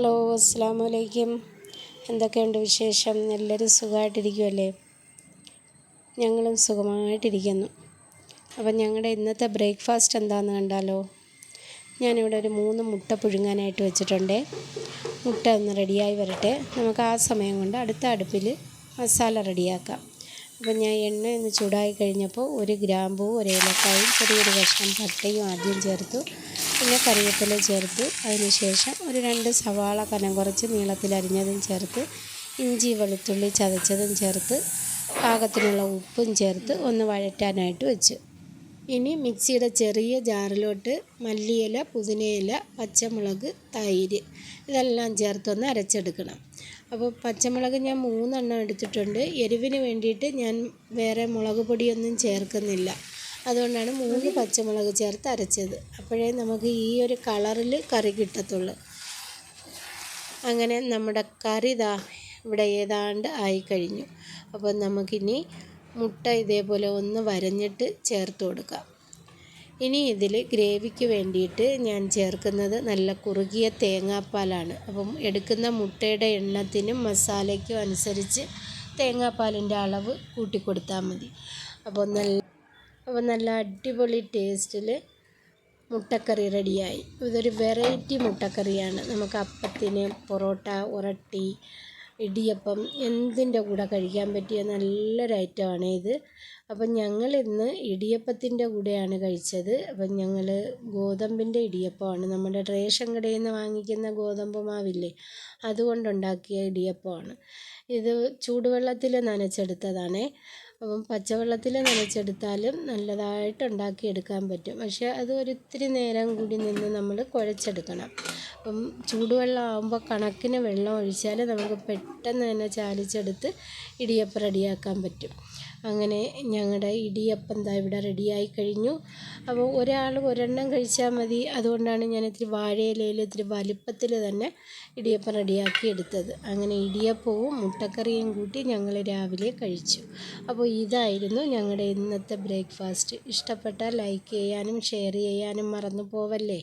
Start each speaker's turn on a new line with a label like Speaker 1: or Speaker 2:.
Speaker 1: Hello അസ്സാം വലൈക്കും എന്തൊക്കെയുണ്ട് വിശേഷം? എല്ലാവരും സുഖമായിട്ടിരിക്കുമല്ലേ ഞങ്ങളും സുഖമായിട്ടിരിക്കുന്നു. അപ്പം ഞങ്ങളുടെ ഇന്നത്തെ ബ്രേക്ക്ഫാസ്റ്റ് എന്താണെന്ന് കണ്ടാലോ? ഞാനിവിടെ ഒരു മൂന്ന് മുട്ട പുഴുങ്ങാനായിട്ട് വെച്ചിട്ടുണ്ട്. മുട്ട ഒന്ന് റെഡിയായി വരട്ടെ. നമുക്ക് ആ സമയം കൊണ്ട് അടുത്ത അടുപ്പിൽ മസാല റെഡിയാക്കാം. അപ്പം ഞാൻ എണ്ണ ഒന്ന് ചൂടായി കഴിഞ്ഞപ്പോൾ ഒരു ഗ്രാമ്പൂ ഒരു ഏലക്കായും ചെറിയൊരു കഷ്ണം പട്ടയും ആദ്യം ചേർത്തു. പിന്നെ കറിവേപ്പില ചേർത്ത് അതിനുശേഷം ഒരു രണ്ട് സവാള കനം കുറച്ച് നീളത്തിൽ അരിഞ്ഞതും ചേർത്ത് ഇഞ്ചി വെളുത്തുള്ളി ചതച്ചതും ചേർത്ത് പാകത്തിനുള്ള ഉപ്പും ചേർത്ത് ഒന്ന് വഴറ്റാനായിട്ട് വെച്ചു. ഇനി മിക്സിയുടെ ചെറിയ ജാറിലോട്ട് മല്ലിയില പുതിനയില പച്ചമുളക് തൈര് ഇതെല്ലാം ചേർത്തൊന്ന് അരച്ചെടുക്കണം. അപ്പോൾ പച്ചമുളക് ഞാൻ മൂന്നെണ്ണം എടുത്തിട്ടുണ്ട്. എരിവിന് വേണ്ടിയിട്ട് ഞാൻ വേറെ മുളക് പൊടിയൊന്നും ചേർക്കുന്നില്ല. അതുകൊണ്ടാണ് മൂന്ന് പച്ചമുളക് ചേർത്ത് അരച്ചത്. അപ്പോഴേ നമുക്ക് ഈ ഒരു കളറിൽ കറി കിട്ടത്തുള്ളൂ. അങ്ങനെ നമ്മുടെ കറി ഇതാ ഇവിടെ ഏതാണ്ട് ആയിക്കഴിഞ്ഞു. അപ്പോൾ നമുക്കിനി മുട്ട ഇതേപോലെ ഒന്ന് വരഞ്ഞിട്ട് ചേർത്ത് കൊടുക്കാം. ഇനി ഇതിൽ ഗ്രേവിക്ക് വേണ്ടിയിട്ട് ഞാൻ ചേർക്കുന്നത് നല്ല കുറുകിയ തേങ്ങാപ്പാലാണ്. അപ്പം എടുക്കുന്ന മുട്ടയുടെ എണ്ണത്തിനും മസാലയ്ക്കും അനുസരിച്ച് തേങ്ങാപ്പാലിന്റെ അളവ് കൂട്ടിക്കൊടുത്താൽ മതി. അപ്പോൾ നല്ല അപ്പോൾ നല്ല അടിപൊളി ടേസ്റ്റിൽ മുട്ടക്കറി റെഡിയായി. ഇതൊരു വെറൈറ്റി മുട്ടക്കറിയാണ്. നമുക്ക് അപ്പത്തിന് പൊറോട്ട ഉരട്ടി ഇടിയപ്പം എന്തിന്റെ കൂടെ കഴിക്കാൻ പറ്റിയ നല്ലൊരു ഐറ്റമാണ് ഇത്. അപ്പം ഞങ്ങൾ ഇന്ന് ഇടിയപ്പത്തിന്റെ കൂടെയാണ് കഴിച്ചത്. അപ്പം ഞങ്ങൾ ഗോതമ്പിന്റെ ഇടിയപ്പമാണ്. നമ്മുടെ റേഷൻ കടയിൽ നിന്ന് വാങ്ങിക്കുന്ന ഗോതമ്പ് മാവില്ലേ അതുകൊണ്ടുണ്ടാക്കിയ ഇടിയപ്പമാണ്. ഇത് ചൂടുവെള്ളത്തിൽ നനച്ചെടുത്തതാണേ. അപ്പം പച്ചവെള്ളത്തിൽ നനച്ചെടുത്താലും നല്ലതായിട്ട് ഉണ്ടാക്കിയെടുക്കാൻ പറ്റും. പക്ഷേ അത് ഒരിത്തിരി നേരം കൂടി നിന്ന് നമ്മൾ കുഴച്ചെടുക്കണം. അപ്പം ചൂടുവെള്ളം ആകുമ്പോൾ കണക്കിന് വെള്ളം ഒഴിച്ചാൽ നമുക്ക് പെട്ടെന്ന് തന്നെ ചാലിച്ചെടുത്ത് ഇടിയപ്പം റെഡിയാക്കാൻ പറ്റും. അങ്ങനെ ഞങ്ങളുടെ ഇടിയപ്പം ദാ ഇവിടെ റെഡിയായി കഴിഞ്ഞു. അപ്പോൾ ഒരാൾ ഒരെണ്ണം കഴിച്ചാൽ മതി. അതുകൊണ്ടാണ് ഞാൻ ഇത്തിരി വാഴയിലയിൽ ഇത്തിരി വലിപ്പത്തിൽ തന്നെ ഇടിയപ്പം റെഡിയാക്കി എടുത്തത്. അങ്ങനെ ഇടിയപ്പവും മുട്ടക്കറിയും കൂട്ടി ഞങ്ങൾ രാവിലെ കഴിച്ചു. അപ്പോൾ ഇതായിരുന്നു ഞങ്ങളുടെ ഇന്നത്തെ ബ്രേക്ക്ഫാസ്റ്റ്. ഇഷ്ടപ്പെട്ടാൽ ലൈക്ക് ചെയ്യാനും ഷെയർ ചെയ്യാനും മറന്നു പോവല്ലേ?